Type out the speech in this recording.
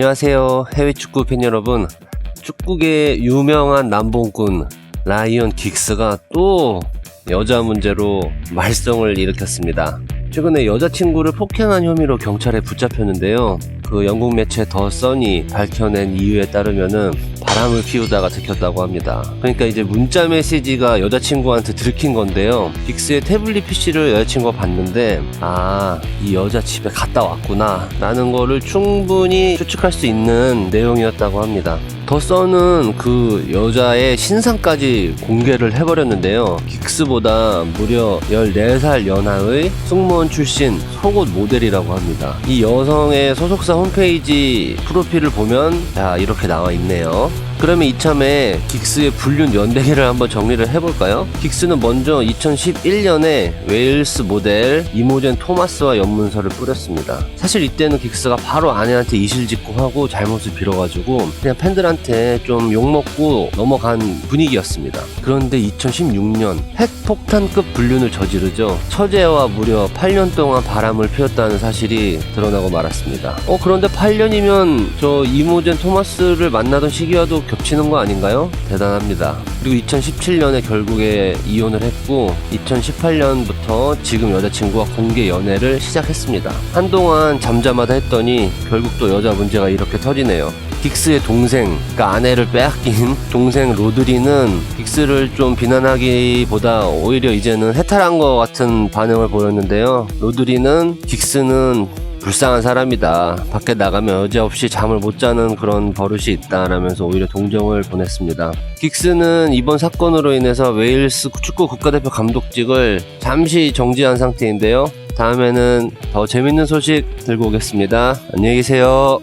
안녕하세요. 해외 축구 팬 여러분. 축구계 유명한 남봉꾼 라이언 긱스가 또 여자 문제로 말썽을 일으켰습니다. 최근에 여자친구를 폭행한 혐의로 경찰에 붙잡혔는데요. 그 영국 매체 더 써니 밝혀낸 이유에 따르면은 바람을 피우다가 들켰다고 합니다. 그러니까 이제 문자 메시지가 여자친구한테 들킨 건데요. 빅스의 태블릿 PC를 여자친구가 봤는데 아, 이 여자 집에 갔다 왔구나 라는 거를 충분히 추측할 수 있는 내용이었다고 합니다. 더 써는 그 여자의 신상까지 공개를 해버렸는데요. 긱스보다 무려 14살 연하의 승무원 출신 속옷 모델이라고 합니다. 이 여성의 소속사 홈페이지 프로필을 보면 자 이렇게 나와 있네요. 그러면 이참에 긱스의 불륜 연대기를 한번 정리를 해볼까요? 긱스는 먼저 2011년에 웨일스 모델 이모젠 토마스와 연문서를 뿌렸습니다. 사실 이때는 긱스가 바로 아내한테 이실직고하고 잘못을 빌어가지고 그냥 팬들한테 좀 욕먹고 넘어간 분위기였습니다. 그런데 2016년 핵폭탄급 불륜을 저지르죠. 처제와 무려 8년 동안 바람을 피웠다는 사실이 드러나고 말았습니다. 어 그런데 8년이면 저 이모젠 토마스를 만나던 시기와도 겹치는 거 아닌가요? 대단합니다. 그리고 2017년에 결국에 이혼을 했고 2018년부터 지금 여자친구와 공개 연애를 시작했습니다. 한동안 잠잠하다 했더니 결국 또 여자 문제가 이렇게 터지네요. 긱스의 동생, 그러니까 아내를 빼앗긴 동생 로드리는 긱스를 좀 비난하기보다 오히려 이제는 해탈한 것 같은 반응을 보였는데요. 로드리는 긱스는 불쌍한 사람이다. 밖에 나가면 여자 없이 잠을 못 자는 그런 버릇이 있다라면서 오히려 동정을 보냈습니다. 긱스는 이번 사건으로 인해서 웨일스 축구 국가대표 감독직을 잠시 정지한 상태인데요. 다음에는 더 재밌는 소식 들고 오겠습니다. 안녕히 계세요.